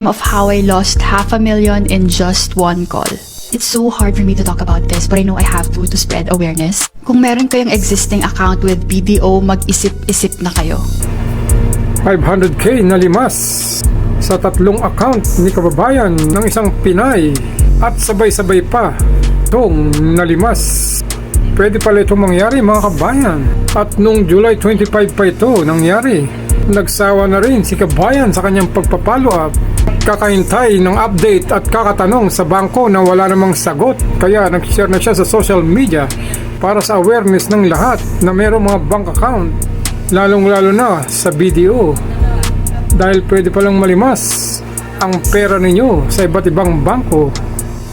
of how I lost half a million in just one call. It's so hard for me to talk about this, but I know I have to to spread awareness. Kung meron kayong existing account with BDO, mag-isip-isip na kayo. 500k na limas sa tatlong account ni kababayan ng isang Pinay at sabay-sabay pa itong nalimas. Pwede pala itong mangyari mga kabayan. At nung July 25 pa ito nangyari, nagsawa na rin si kabayan sa kanyang pagpapalo up kakahintay ng update at kakatanong sa bangko na wala namang sagot. Kaya nag-share na siya sa social media para sa awareness ng lahat na mayroong mga bank account lalong lalo na sa BDO dahil pwede palang malimas ang pera ninyo sa iba't ibang bangko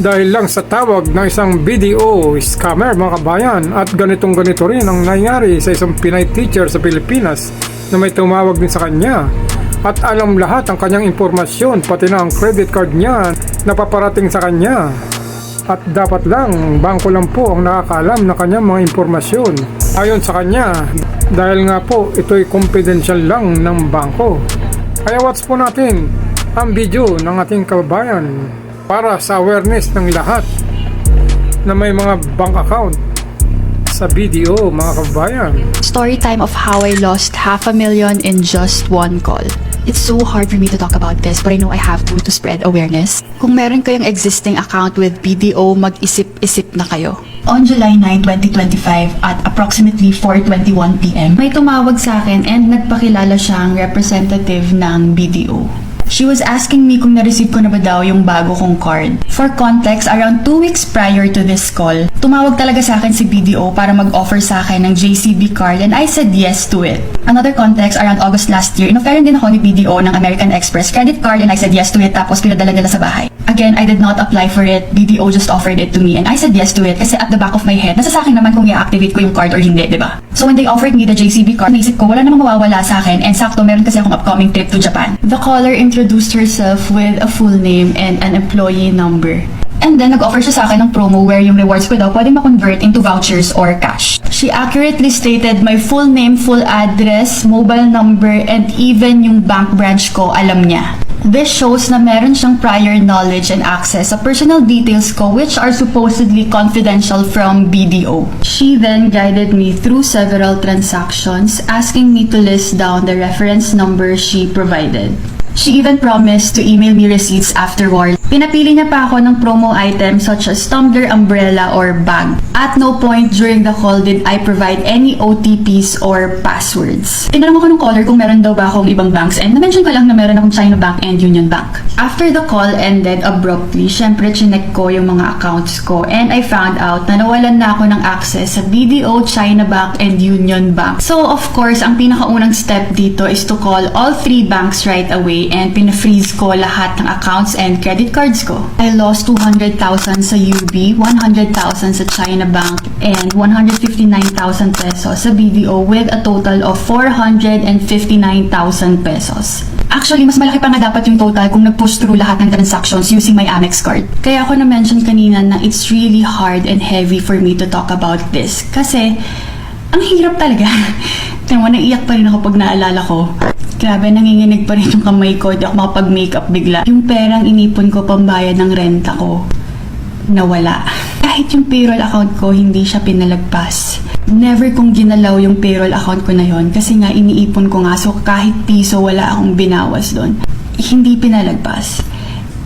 dahil lang sa tawag ng isang BDO scammer mga kabayan. At ganitong ganito rin ang nangyari sa isang Pinay teacher sa Pilipinas na may tumawag din sa kanya at alam lahat ang kanyang impormasyon pati na ang credit card niya na paparating sa kanya. At dapat lang bangko lang po ang nakakaalam ng kanyang mga impormasyon. Ayon sa kanya dahil nga po ito'y confidential lang ng bangko. Kaya watch po natin ang video ng ating kababayan para sa awareness ng lahat na may mga bank account sa BDO mga kababayan. Story time of how I lost half a million in just one call. It's so hard for me to talk about this, but I know I have to to spread awareness. Kung meron kayong existing account with BDO, mag-isip-isip na kayo. On July 9, 2025 at approximately 4.21 p.m., may tumawag sa akin and nagpakilala siyang representative ng BDO. She was asking me kung na-receive ko na ba daw yung bago kong card. For context, around 2 weeks prior to this call, tumawag talaga sa akin si BDO para mag-offer sa akin ng JCB card and I said yes to it. Another context, around August last year, inofferan din ako ni BDO ng American Express credit card and I said yes to it tapos pinadala nila sa bahay. Again, I did not apply for it. BDO just offered it to me and I said yes to it kasi at the back of my head, nasa sa akin naman kung i-activate ko yung card or hindi, di ba? So when they offered me the JCB card, naisip ko wala namang mawawala sa akin and sakto meron kasi akong upcoming trip to Japan. The caller introduced herself with a full name and an employee number. And then, nag-offer siya sa akin ng promo where yung rewards ko daw pwede ma-convert into vouchers or cash. She accurately stated my full name, full address, mobile number, and even yung bank branch ko, alam niya. This shows na meron siyang prior knowledge and access sa personal details ko which are supposedly confidential from BDO. She then guided me through several transactions asking me to list down the reference number she provided. She even promised to email me receipts afterward. Pinapili niya pa ako ng promo items such as tumbler, umbrella, or bag. At no point during the call did I provide any OTPs or passwords. Tinanong ako ng caller kung meron daw ba akong ibang banks and na-mention ko lang na meron akong China Bank and Union Bank. After the call ended abruptly, syempre chinek ko yung mga accounts ko and I found out na nawalan na ako ng access sa BDO, China Bank, and Union Bank. So of course, ang pinakaunang step dito is to call all three banks right away and pina-freeze ko lahat ng accounts and credit cards ko. I lost 200,000 sa UB, 100,000 sa China Bank, and 159,000 pesos sa BDO with a total of 459,000 pesos. Actually, mas malaki pa nga dapat yung total kung nag-push through lahat ng transactions using my Amex card. Kaya ako na-mention kanina na it's really hard and heavy for me to talk about this. Kasi, ang hirap talaga. Tingnan mo, naiiyak pa rin ako pag naalala ko. Grabe, nanginginig pa rin yung kamay ko. Di ako makapag-makeup bigla. Yung perang inipon ko pambayad ng renta ko, nawala. Kahit yung payroll account ko, hindi siya pinalagpas. Never kong ginalaw yung payroll account ko na yon kasi nga iniipon ko nga. So kahit piso, wala akong binawas doon. Hindi pinalagpas.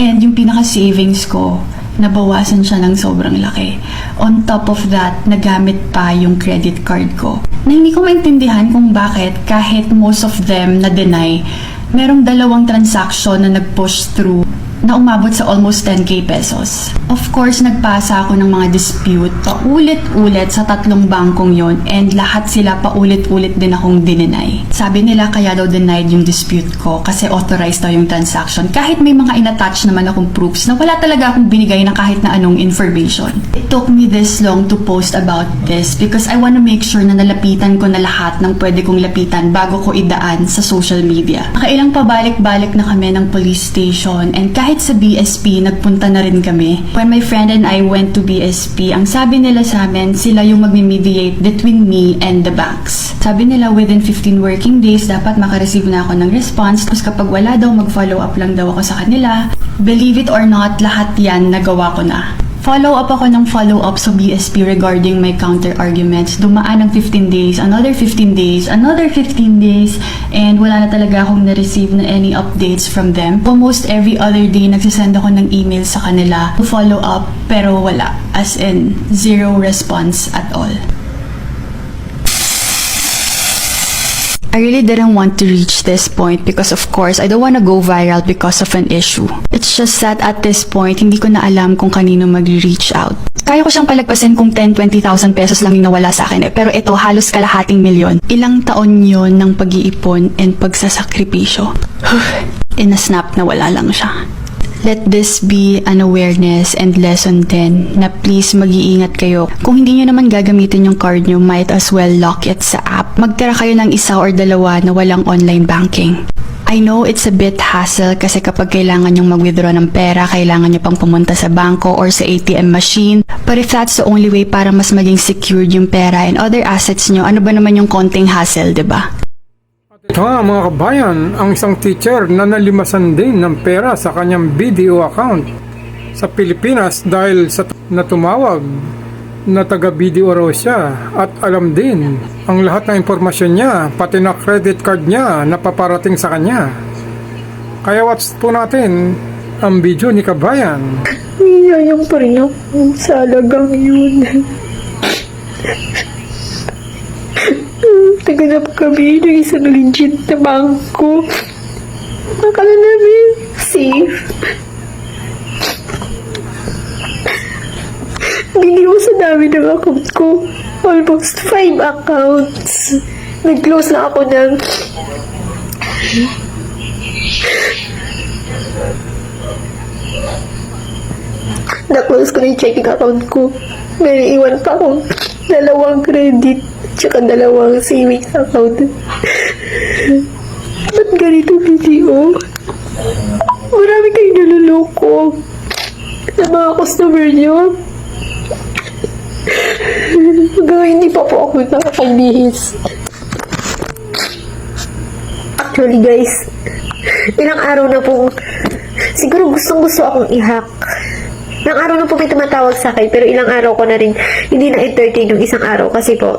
And yung pinaka-savings ko, nabawasan siya ng sobrang laki. On top of that, nagamit pa yung credit card ko. Na hindi ko maintindihan kung bakit kahit most of them na deny, merong dalawang transaction na nag-push through na umabot sa almost 10k pesos. Of course, nagpasa ako ng mga dispute paulit-ulit sa tatlong bangkong yon and lahat sila paulit-ulit din akong dininay. Sabi nila kaya daw denied yung dispute ko kasi authorized daw yung transaction kahit may mga inattach naman akong proofs na wala talaga akong binigay na kahit na anong information. It took me this long to post about this because I wanna make sure na nalapitan ko na lahat ng pwede kong lapitan bago ko idaan sa social media. Nakailang pabalik-balik na kami ng police station and kahit Kahit sa BSP, nagpunta na rin kami. When my friend and I went to BSP, ang sabi nila sa amin, sila yung magme-mediate between me and the banks. Sabi nila within 15 working days, dapat makareceive na ako ng response. Tapos kapag wala daw, mag-follow up lang daw ako sa kanila. Believe it or not, lahat yan nagawa ko na. Follow up ako ng follow up sa BSP regarding my counter arguments. Dumaan ng 15 days, another 15 days, another 15 days, and wala na talaga akong na-receive na any updates from them. Almost every other day, nagsisend ako ng email sa kanila to follow up, pero wala. As in, zero response at all. I really didn't want to reach this point because of course I don't want to go viral because of an issue. It's just that at this point, hindi ko na alam kung kanino mag-reach out. Kaya ko siyang palagpasin kung 10, 20,000 pesos lang yung nawala sa akin eh. Pero ito, halos kalahating milyon. Ilang taon yon ng pag-iipon and pagsasakripisyo. In a snap na wala lang siya. Let this be an awareness and lesson din na please mag-iingat kayo. Kung hindi nyo naman gagamitin yung card nyo, might as well lock it sa app. Magtira kayo ng isa or dalawa na walang online banking. I know it's a bit hassle kasi kapag kailangan nyong mag-withdraw ng pera, kailangan nyo pang pumunta sa bangko or sa ATM machine. But if that's the only way para mas maging secured yung pera and other assets nyo, ano ba naman yung konting hassle, ba? Ito nga mga kabayan, ang isang teacher na nalimasan din ng pera sa kanyang video account sa Pilipinas dahil sa t- na na taga-video raw siya at alam din ang lahat ng impormasyon niya, pati na credit card niya na paparating sa kanya. Kaya watch po natin ang video ni Kabayan. Niyayang pa rin ako sa alagang yun. Taganap kami ng isang legit na bangko. Akala namin safe. Binigo sa dami ng account ko. Almost five accounts. Nag-close na ako ng na-close ko na yung checking account ko. May iwan pa akong dalawang credit tsaka dalawang savings account. Ba't ganito video? Marami kayong naluloko sa mga customer nyo. Hanggang hindi pa po ako nakakabihis. Actually guys, ilang araw na po siguro gustong gusto akong i-hack. Ilang araw na po may tumatawag sa akin, pero ilang araw ko na rin hindi na entertain yung isang araw kasi po,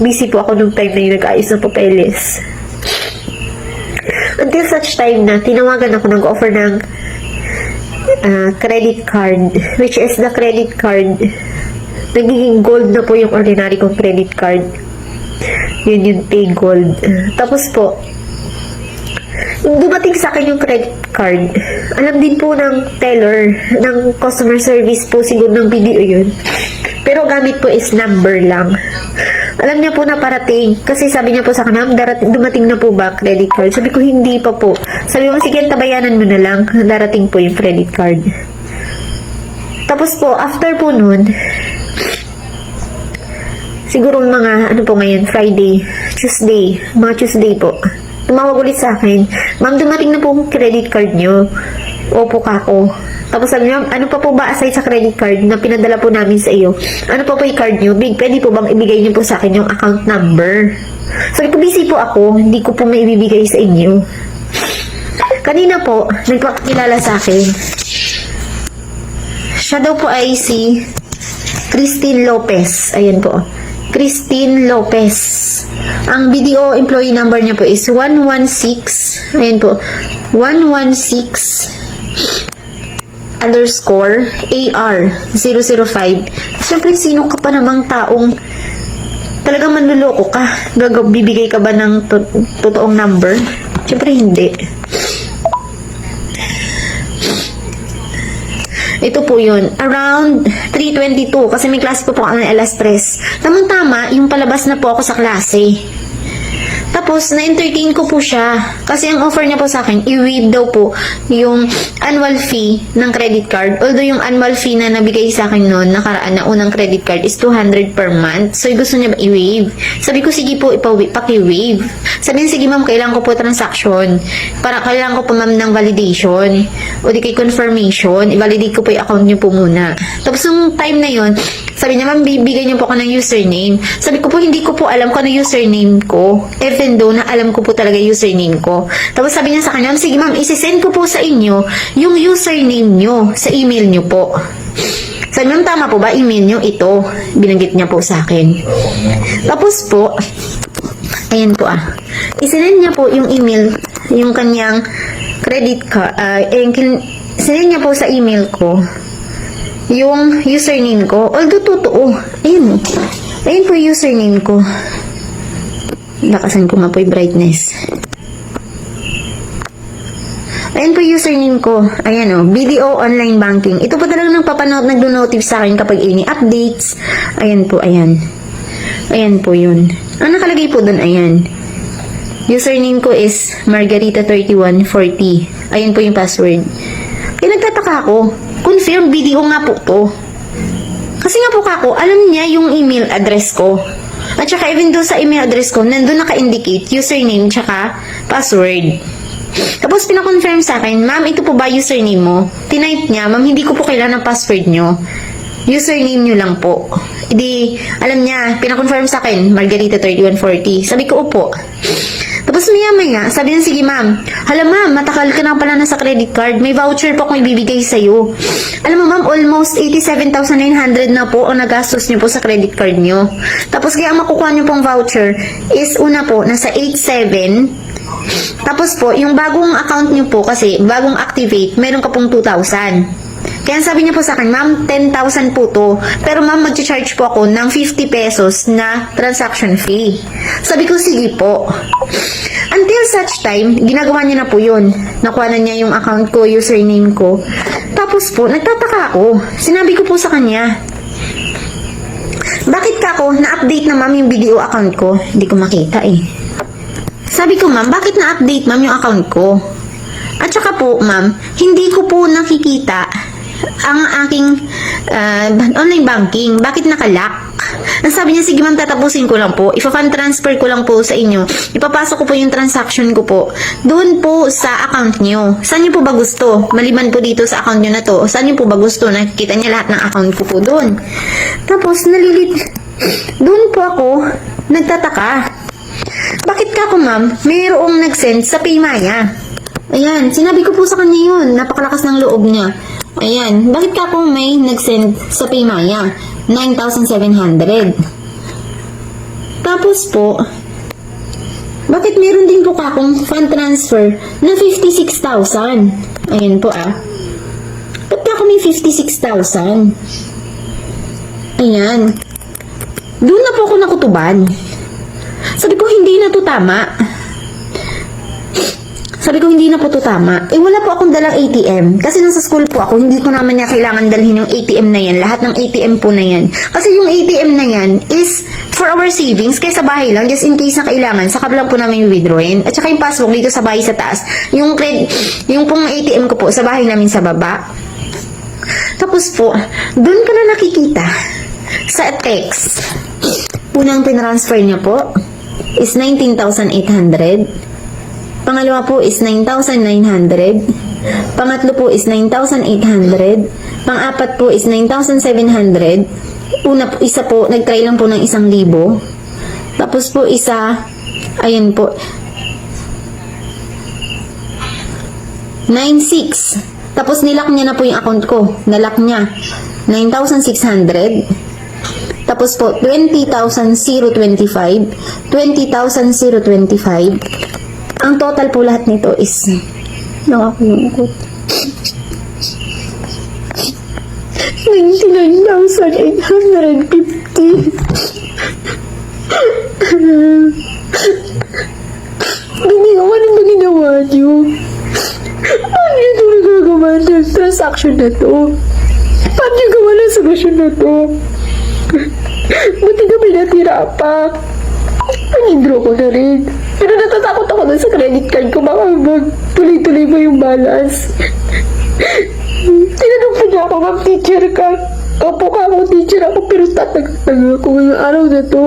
busy po ako nung time na yung nag-ayos ng papeles. Until such time na tinawagan ako nag-offer ng ah, credit card, which is the credit card. Nagiging gold na po yung ordinary kong credit card. Yun yung pay gold. Tapos po, dumating sa akin yung credit card, alam din po ng teller, ng customer service po siguro ng video yun. Pero gamit po is number lang. Alam niya po na parating. Kasi sabi niya po sa akin, "Ma'am, darat- dumating na po ba credit card? Sabi ko, hindi pa po. Sabi ko, sige, tabayanan mo na lang. Darating po yung credit card. Tapos po, after po nun, siguro mga, ano po ngayon, Friday, Tuesday, mga Tuesday po. Tumawag ulit sa akin, Ma'am, dumating na po ang credit card nyo. Opo ka ako. Tapos sabi niya, ano pa po ba aside sa credit card na pinadala po namin sa iyo? Ano pa po yung card nyo? Big, pwede po bang ibigay niyo po sa akin yung account number? Sabi ko, busy po ako. Hindi ko po maibibigay sa inyo. Kanina po, nagpakilala sa akin. Siya daw po ay si Christine Lopez. Ayan po. Christine Lopez. Ang BDO employee number niya po is 116. Ayan po. 116 underscore AR 005. Siyempre, sino ka pa namang taong talagang manluloko ka? Gagab bibigay ka ba ng to- totoong number? Siyempre, hindi. Ito po yun. Around 3.22 kasi may klase po po ako ng alas 3. Tamang-tama, yung palabas na po ako sa klase. Tapos na-entertain ko po siya. Kasi ang offer niya po sa akin, i-waive daw po yung annual fee ng credit card. Although yung annual fee na nabigay sa akin noon, nakaraan na unang credit card is 200 per month. So, gusto niya ba i-waive? Sabi ko, sige po, paki-waive. Sabi niya, sige ma'am, kailangan ko po transaction. Para kailangan ko po ma'am ng validation. O di kay confirmation. I-validate ko po yung account niyo po muna. Tapos, nung time na yon sabi niya, ma'am, bibigyan niyo po ako ng username. Sabi ko po, hindi ko po alam kung ano username ko. Even though na alam ko po talaga username ko. Tapos sabi niya sa kanya, sige ma'am, isisend ko po sa inyo yung username niyo sa email niyo po. Sabi ma'am, tama po ba? Email niyo ito. Binanggit niya po sa akin. Tapos po, ayan po ah. Isinend niya po yung email, yung kanyang credit card, uh, eh, kin- sinend niya po sa email ko yung username ko. Although totoo. Ayun. Ayun po username ko. Lakasan ko nga po yung brightness. Ayun po username ko. Ayan o. BDO Online Banking. Ito po talaga nagpapanood, nagdo-notify sa akin kapag any updates. Ayan po, ayan. Ayan po yun. Ang nakalagay po doon, ayan. Username ko is Margarita3140. Ayan po yung password. Kaya nagtataka ako. Confirm BDO nga po to. Kasi nga po kako, alam niya yung email address ko. At saka even doon sa email address ko, nandun naka-indicate username tsaka password. Tapos pinakonfirm sa akin, ma'am, ito po ba username mo? Tinipe niya, ma'am, hindi ko po kailangan ng password nyo. Username nyo lang po. Hindi, alam niya, pinakonfirm sa akin, Margarita3140. Sabi ko, upo. Tapos maya maya, sabi niya, sige ma'am, hala ma'am, matakal ka na pala na sa credit card, may voucher po akong ibibigay sa'yo. Alam mo ma'am, almost 87,900 na po ang nagastos niyo po sa credit card niyo. Tapos kaya ang makukuha niyo pong voucher is una po, nasa 87, tapos po, yung bagong account niyo po kasi, bagong activate, meron ka pong 2,000. Kaya sabi niya po sa akin, ma'am, 10,000 po to. Pero ma'am, mag-charge po ako ng 50 pesos na transaction fee. Sabi ko, sige po. Until such time, ginagawa niya na po yun. Nakuha na niya yung account ko, username ko. Tapos po, nagtataka ako. Sinabi ko po sa kanya, bakit ka ako na-update na ma'am yung video account ko? Hindi ko makita eh. Sabi ko, ma'am, bakit na-update ma'am yung account ko? At saka po, ma'am, hindi ko po nakikita ang aking ah, online banking. Bakit nakalock? Ang sabi niya, sige ma'am, tatapusin ko lang po. Ipa-fund transfer ko lang po sa inyo. Ipapasok ko po yung transaction ko po. Doon po sa account niyo. Saan niyo po ba gusto? Maliban po dito sa account niyo na to. Saan niyo po ba gusto? Nakikita niya lahat ng account ko po doon. Tapos, nalilit. Doon po ako nagtataka. Bakit ka ako, ma'am? Mayroong nag-send sa Paymaya. Ayan, sinabi ko po sa kanya yun. Napakalakas ng loob niya. Ayan, bakit ka ako may nag-send sa Paymaya? 9,700. Tapos po, bakit meron din po ka akong fund transfer na 56,000? Ayan po ah. Ba't ka ako may 56,000? Ayan. Doon na po ako nakutuban. Sabi ko, hindi na to tama. Sabi ko, hindi na po to tama. Eh, wala po akong dalang ATM. Kasi nasa school po ako, hindi ko naman niya kailangan dalhin yung ATM na yan. Lahat ng ATM po na yan. Kasi yung ATM na yan is for our savings. Kaya sa bahay lang, just in case na kailangan, saka lang po namin withdrawin. At saka yung passbook dito sa bahay sa taas. Yung, cred, yung pong ATM ko po, sa bahay namin sa baba. Tapos po, doon ko na nakikita sa text. Unang pinransfer niya po is 19,800. Pangalawa po is 9,900. Pangatlo po is 9,800. Pang-apat po is 9,700. Una po, isa po, nag-try lang po ng isang libo. Tapos po isa, ayan po, 9,600. Tapos nilak niya na po yung account ko. Nalak niya. 9,600. Tapos po, 20,025. 20,025. Ang total po lahat nito is nakakulungkot. 99,850. Hindi ko ano ba ginawa niyo? Paano niyo ito nagagawa ng transaction na to? Paano niyo gawa ng solusyon na to? Buti kami natira pa. Panindro ko na rin. Pero natatakot ako dun sa credit card ko. Baka magtuloy-tuloy mo yung balance. Tinanong pa niya ako, ma'am, teacher ka. Opo ka ako, teacher ako, pero tatagtag ako ngayong araw na to.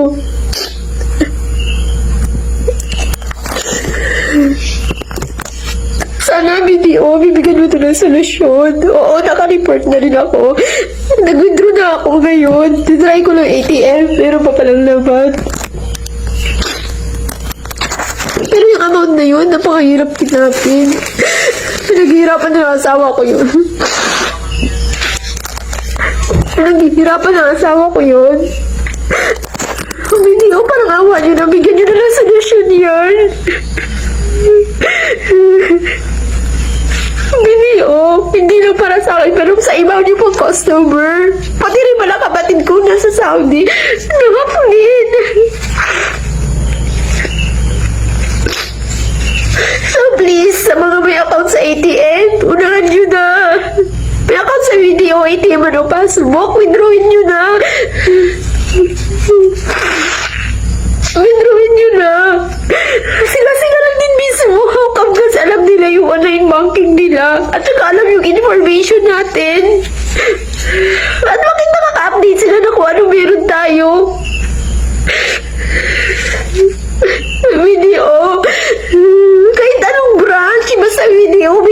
Sana, BDO, bibigyan mo ito ng solusyon. Oo, naka-report na rin ako. Nag-withdraw na ako ngayon. Titry ko ng ATM, pero pa palang laban. Amount na yun, napakahirap kinapin. Pinaghihirapan ng asawa ko yun. Pinaghihirapan ng asawa ko yun. Kung hindi ko parang awa nyo na bigyan nyo na lang solusyon yan. Hindi oh, hindi lang para sa akin, pero sa iba niyo pong customer. Pati rin pala kapatid ko nasa Saudi. Nakapunin. Please, sa mga may account sa ATM, unahan nyo na. May account sa video, ATM, ano, passbook, withdrawin nyo na. Withdrawin nyo na. Sila-sila lang din mismo. Kasi alam nila yung online banking nila? At saka alam yung information natin. At bakit nakaka-update sila na kung ano meron tayo? Video. Kahit anong branch, basta video,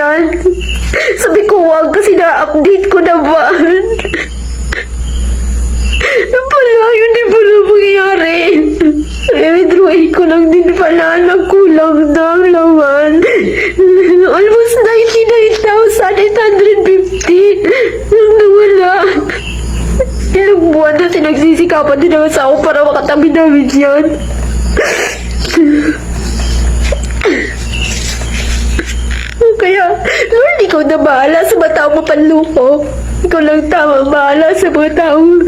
yan. Sabi ko, wag kasi na-update ko naman. Ano pala, yun din pala mangyayari. I-withdrawin ko lang din pala, nagkulang na ang laman. Almost 99,850 nang nawala. Ilang buwan na sinagsisikapan din ang asawa para makatabi namin yan. Kaya, Lord, ikaw na bahala sa mga taong mapanluko. Ikaw lang tama bahala sa mga taong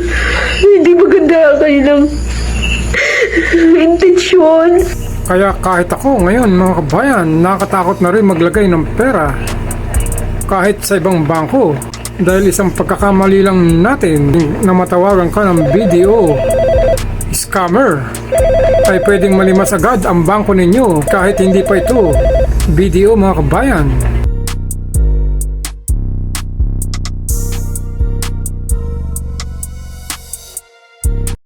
hindi maganda ang kanilang intensyon. Kaya kahit ako ngayon mga kabayan, nakakatakot na rin maglagay ng pera kahit sa ibang bangko dahil isang pagkakamali lang natin na matawagan ka ng BDO scammer ay pwedeng malimas agad ang bangko ninyo kahit hindi pa ito BDO mga kabayan